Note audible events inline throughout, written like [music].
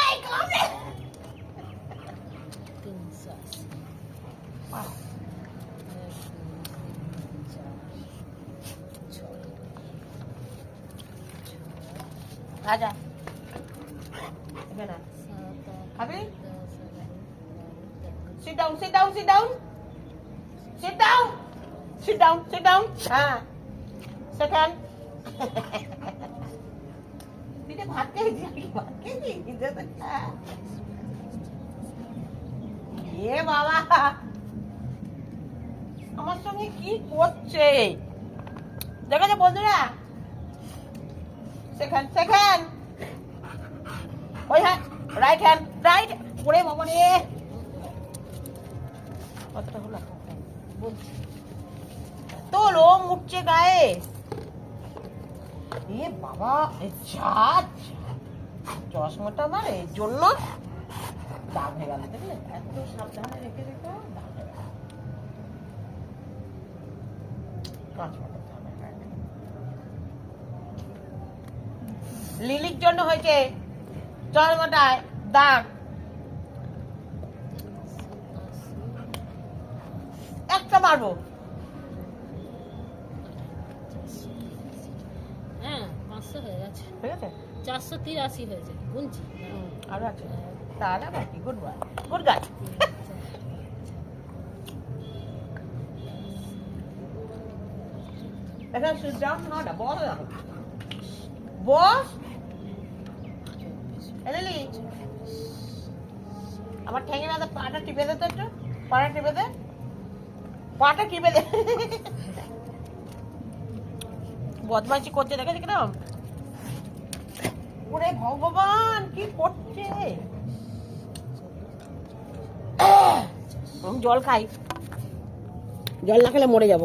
এই কামড়ে তিনশো আশি বাহ, এক, দুই, তিন, চার, ছয়, রাজা এখানে আয়। সাত, আট, খাবি দশ, এগারো, বারো, তেরো, sit down sit down sit down sit down sit down sit down হ্যাঁ সেকেন্ড তুই তো ভাত আমার সঙ্গে কি করছে বন্ধুরা সেকেন্ড সেকেন্ড ওই হ্যাঁ রাইট হ্যান্ড রাইট ওরে বাবা কতটা হলো বলছি গায়ে বাবা যা। চশমাটা আমার জন্য হয়ে গেল, দেখলে এত সাবধানে রেখে রেখে। লিলির জন্য হয়েছে চশমাটায় দাগ একটা মারবো হ্যাঁ পাঁচশো হয়ে গেছে চারশো তিরাশি হয়েছে। গুনছি। হুম, আরও আছে। তাহলে আবার কি? Good boy. গুড এলিলি আমার ঠেঙে না পাটা টিপে দে তো একটু। পাটা টিপে দে। পাটা টিপে দে। বদমাইশি করছে দেখেছি কিরম? ওরে ভগবান কি করছে? জল খাই। জল না খেলে মরে যাব।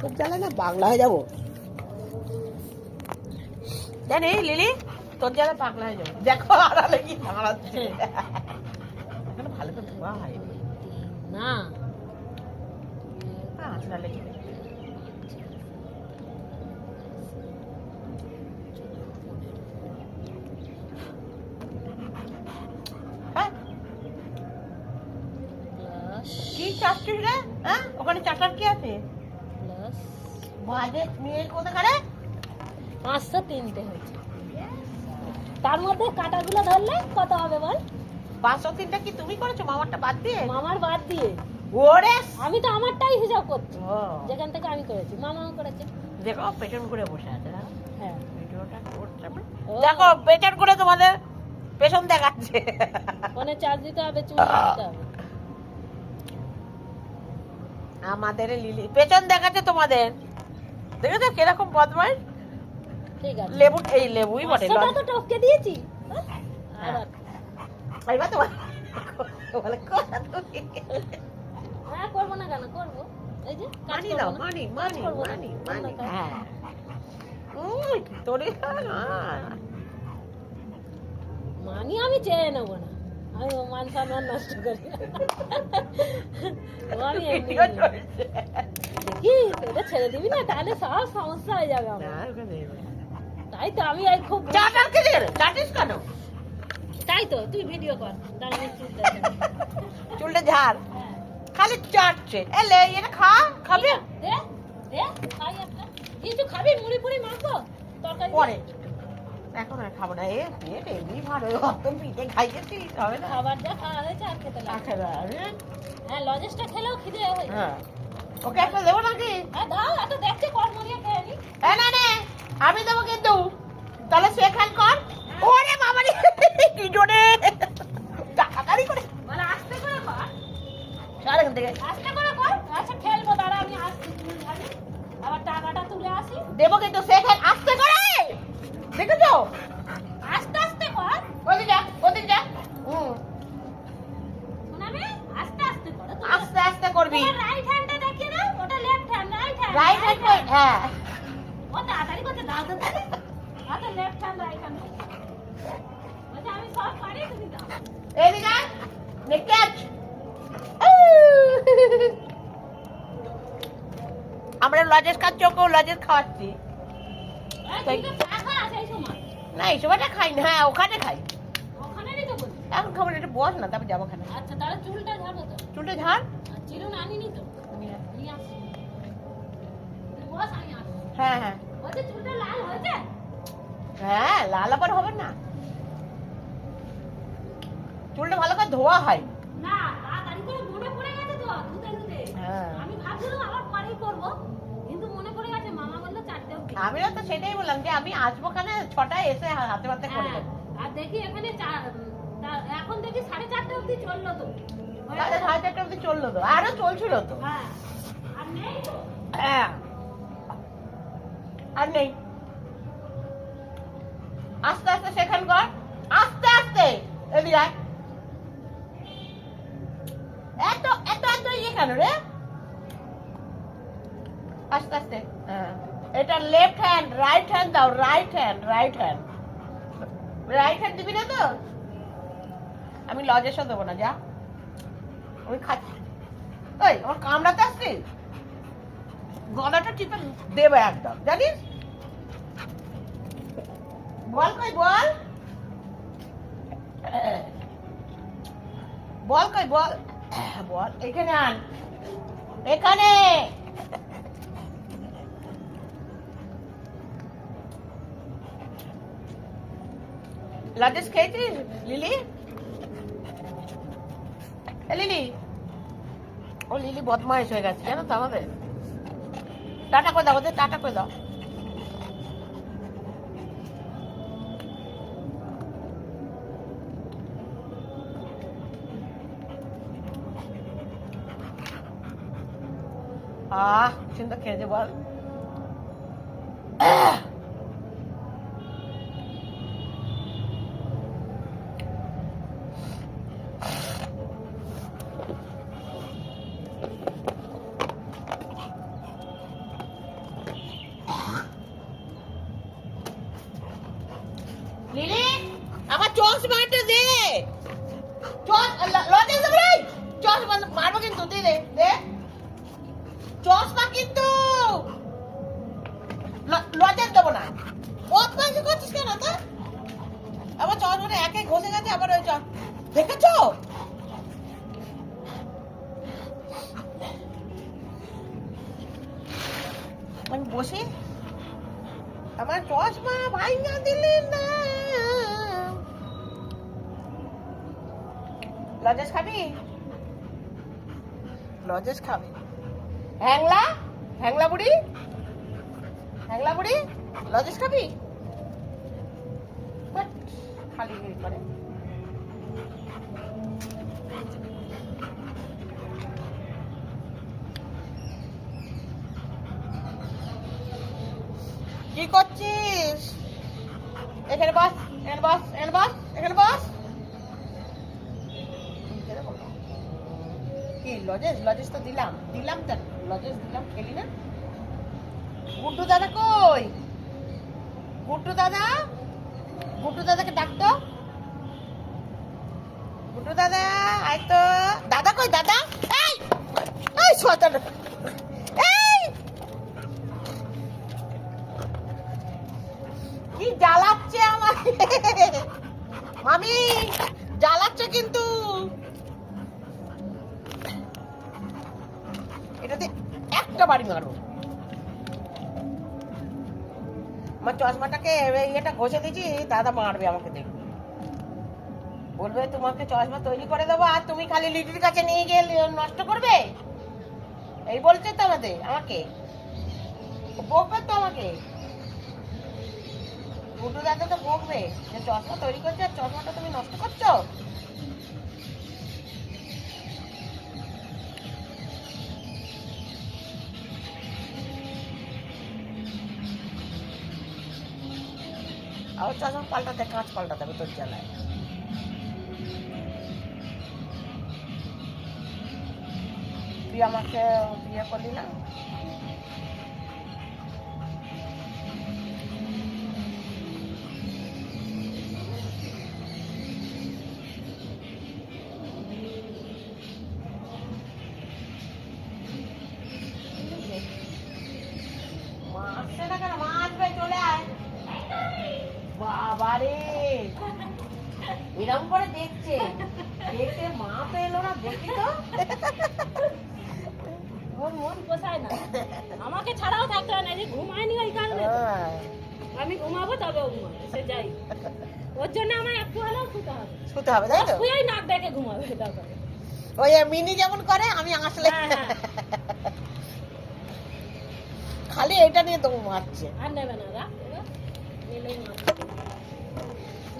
খুব জ্বালা না পাগলা হয়ে যাব? জানি লিলি তোর জ্বালা পাগলা হয়ে যাব। দেখো আড়ালে কি দাঁড়াচ্ছে ভালো তো ধোয়া হয়। না। কি? চাচ্ছিস রে? হ্যাঁ? ওখানে চাটার কি আছে? প্লাস বাজে মেয়ে কোথাকারে? পাঁচশো তিনটে হয়েছে। তার মধ্যে কাটাগুলো ধরলে কত হবে বল? পাঁচশো তিনটা কি তুমি করেছ? মামারটা বাদ দিয়ে? মামার বাদ দিয়ে। ওরে আমি তো আমারটাই হিসাব করছি। যেখান থেকে আমি করেছি মামাও করেছে। দেখো পেছন করে বসে আছে দেখো হ্যাঁ। ভিডিওটা। দেখো পেছন করে তোমাদের পেছন দেখাচ্ছে। ফোনে চার্জ দিতে হবে চুল দিতে হবে। আমাদের লিলি পেছন দেখাচ্ছে তোমাদের। দেখেছ কীরকম বদমাইশ? ঠিক আছে। লেবু এই লেবুই বটে পাঁচশোটা তো টপকে দিয়েছি। আবার। এবার তোমার বলে কথা হ্যাঁ করব না কেন? করব। এই যে মানি দাও। মানি মানি মানি মানি হ্যাঁ। তোরে মানি আমি চেয়ে নেব না। আমি মান সম্মান নষ্ট করি। আমি। [laughs] দেখি এটা ছেড়ে দিবি না তাহলে সব সমস্যা হয়ে যাবে আমার। নেই। তাই তো আমি এই খুব চাটিস কেন? তাই তো তুই ভিডিও কর। তাহলে আমি চুল চুলটা ঝাড়। হ্যাঁ। খালি চাটছে। এলে এটা খা খাবে? দে দে খাই একটা। কিছু খাবি মুড়ি ফুড়ি মাখবো? তরকারি পরে। এখন আর খাব না। এ পেট এমনি ভালো। অত পিঠে খাইয়েছিস হবে না। খাবার যা খাওয়া হয়েছে আর খেতে লাগে হ্যাঁ লজেসটা খেলেও খিদে হয়ে হ্যাঁ। ওকে একটা দেবো নাকি? হ্যাঁ দাও এত দেখছে কর মরিয়া খেয়ে নি। এ না নে আমি দেবো কিন্তু। তাহলে সে খান কর। করবি? রাইট হ্যান্ডটা দেখিয়ে দাও ওটা left hand right hand right hand হ্যাঁ। ও তাড়াতাড়ি করতে দাও তো। আচ্ছা লেফট হ্যান্ড রাইট হ্যান্ড বলছে আমি সব পারি তুমি দাও। এদিকে নে ক্যাচ আমরা লজেস খাচ্ছি ওকেও লজেস খাওয়াচ্ছি। না এই সময়টা খাই না হ্যাঁ ওখানে খাই। এখন খাবার একটু বস না তারপর যাব ওখানে। আচ্ছা তাহলে চুলটা চুলটা ঝাড়। চিরুন আনিনি তো? নিয়ে আসছি। বস আমি আসছি। হ্যাঁ হ্যাঁ। বলছি চুলটা লাল হয়েছে? হ্যাঁ লাল আবার হবে না। চুলটা ভালো করে ধোয়া হয়। না তাড়াতাড়ি করে মনে পড়ে গেছে তো ধুতে ধুতে। আমি ভাবছিলাম আবার পরেই করব কিন্তু মনে পড়ে গেছে মামা বলল চারটে অব্দি আমিও তো সেটাই বললাম যে আমি আসব ওখানে ছটায় এসে হাতে হাতে করে হ্যাঁ, আর দেখি এখানে এখন দেখি সাড়ে চারটে অব্দি চলল তো। হয়ে তাহলে গেল? সাড়ে চারটে অব্দি চলল তো আরও চলছিল তো। হ্যাঁ। আর নেই হ্যাঁ। আর নেই। আস্তে আস্তে সেখান কর। আস্তে আস্তে। এদিকে এত এত এত ইয়ে কেন রে? আস্তে আস্তে। হ্যাঁ। এটা লেফট হ্যান্ড রাইট হ্যান্ড দাও right hand right hand right hand দিবি না তো? আমি লজেসও দেবো না যা। খাচ্ছি ওই আমার কামড়াতে গলাটা টিপে দেবে একদম, জানিস? বল কই, বল? বল কই, বল? বল, এখানে আন। এখানে! খেয়েছিস, লিলি? লিলি। ও লিলি বদমাইশ হয়ে গেছে, জানো তো আমাদের। টাটা করে দাও, ওদের টাটা করে দাও। আহ, সুন্দর খেয়েছে বল। আমি বসি আমার চশমা ভাইঙ্গা দিলি না। লজেস খাবি? লজেস খাবি। হ্যাংলা? হ্যাংলা বুড়ি? হ্যাংলা বুড়ি? লজেস খাবি? খালি করে কি করছিস? এখানে বস এখানে বস এখানে বস এখানে বস। কি লজেস লজেস তো দিলাম। দিলাম তো লজেস দিলাম, খেলি না। গুড্ডু দাদা কই? গুড্ডু দাদা? গুড্ডু দাদাকে ডাকতো গুড্ডু দাদা, আয় তো। দাদা কই, দাদা? এই এই, শয়তান এই কি জ্বালাচ্ছে আমাকে? মামি, জ্বালাচ্ছে কিন্তু। এটাতে একটা বাড়ি মারো আমার চশমাটাকে ইয়েটা ঘষে দিয়েছি, দাদা মারবে আমাকে দেখবে। বলবে, তোমাকে চশমা তৈরি করে দেবো আর তুমি খালি লিটির কাছে নিয়ে গিয়ে নষ্ট করবে? এই বলছে তো আমাদের, আমাকে। বকবে তো আমাকে। গুড্ডু দাদা তো বকবে। যে চশমা তৈরি করছে আর চশমাটা তুমি নষ্ট করছ? আর চশমা পাল্টাতে, কাঁচ পাল্টাতে হবে তোর জ্বালায়। তুই আমাকে বিয়ে করলি না? দেখি তো? ওর মন পোষায় না। আমাকে ছাড়াও থাকতে হয় না যে ঘুমায়নি ওই কারণে। আমি ঘুমাবো তবে ও সে যাই। ওর জন্য আমার একটু হলেও শুতে হবে। শুতে হবে তাই তো? শুয়েই নাক ডেকে ঘুমাবে তারপরে। ওই মিনি যেমন করে আমি আসলে হ্যাঁ, হ্যাঁ। খালি এটা নিয়ে তো মারছে। আর নেবে।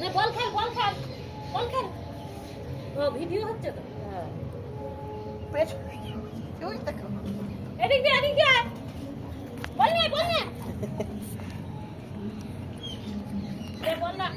না বল খেল বল খেল বল খেল। ও ভিডিও হচ্ছে তো? হ্যাঁ। পেছ- ওই দেখো। এদিক দিয়ে এদিক দিয়ে বল নে বল নে এ বল না